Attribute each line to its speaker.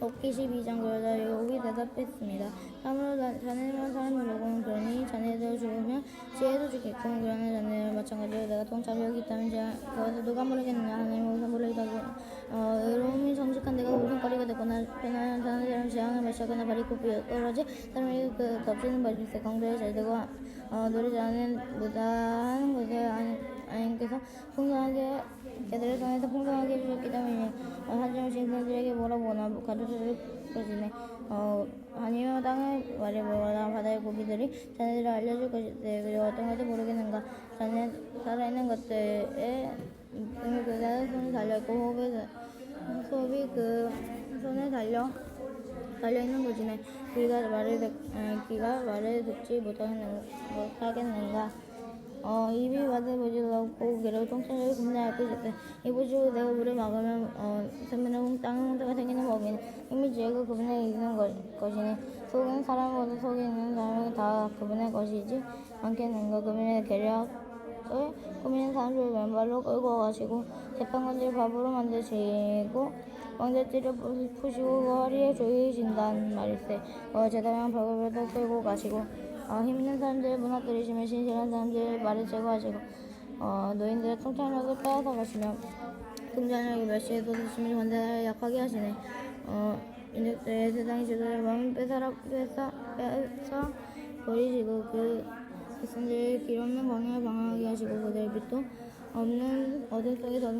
Speaker 1: 옥기 12장 그러자 욥이 대답했습니다. 참으로 자- 자네만 사람을 보고는 그러니 자네도 죽으면 지혜도 죽겠고 그러나 자네를 마찬가지로 내가 통찰을 여기 있다면 자- 그것을 누가 모르겠느냐 하나님 우선 모르겠다고 어, 의로움이 정직한 내가 우선거리가 되거나 편안한 사람들은 재앙을 마시거나 바리고 떨어지 사람에게 그 덮치는 바리세 강도에 잘 되고 어, 노리지 않은 무다한 것에 하나님께서 풍성하게 그들을 통해서 풍성하게 해주셨기 때문에 어, 신생들에게 뭐라고나 가르쳐줄 것이네 어, 아니면 땅을 말해보거나 바다의 고기들이 자네들을 알려줄 것이네 그리고 어떤 것을 모르겠는가? 자네 살아있는 것들에 등을 그대의 손에 달려있고 호흡이, 호흡이 그 손에 달려 달려있는 것이네 귀가 말을 듣, 어, 귀가 말을 듣지 못하겠는, 못하겠는가? 어, 입이 맛을 보지도 않고 그리고 통찰을 금나할 것이다. 이보시고 내가 물을 막으면 어, 세면은 땅에 홍수가 생기는 법이니 힘이 지혜가 그분에 있는 것, 것이니 속은 사람보다 속에 있는 사람은 다 그분의 것이지 않겠는가 그분의 계략을 꾸미는 사람들을 맨발로 끌고 가시고 재판관들을 밥으로 만드시고 왕자띠를 푸시고 그 허리에 조이신단 말일세 어, 제다양 벌거벗어 끌고 가시고 어, 힘있는 사람들을 무너뜨리시며 신실한 사람들을 말을 제거하시고 어, 노인들의 통찰력을 빼앗아 가시며 금전력이 멸시해도 드시며 관대를 약하게 하시네. 어, 인력들의 세상의 지도를 마음 뺏어 뺏어 버리시고 그 백성들의 길 없는 방향을 방황하게 하시고 그들의 빛도 없는 어둠 속에 더는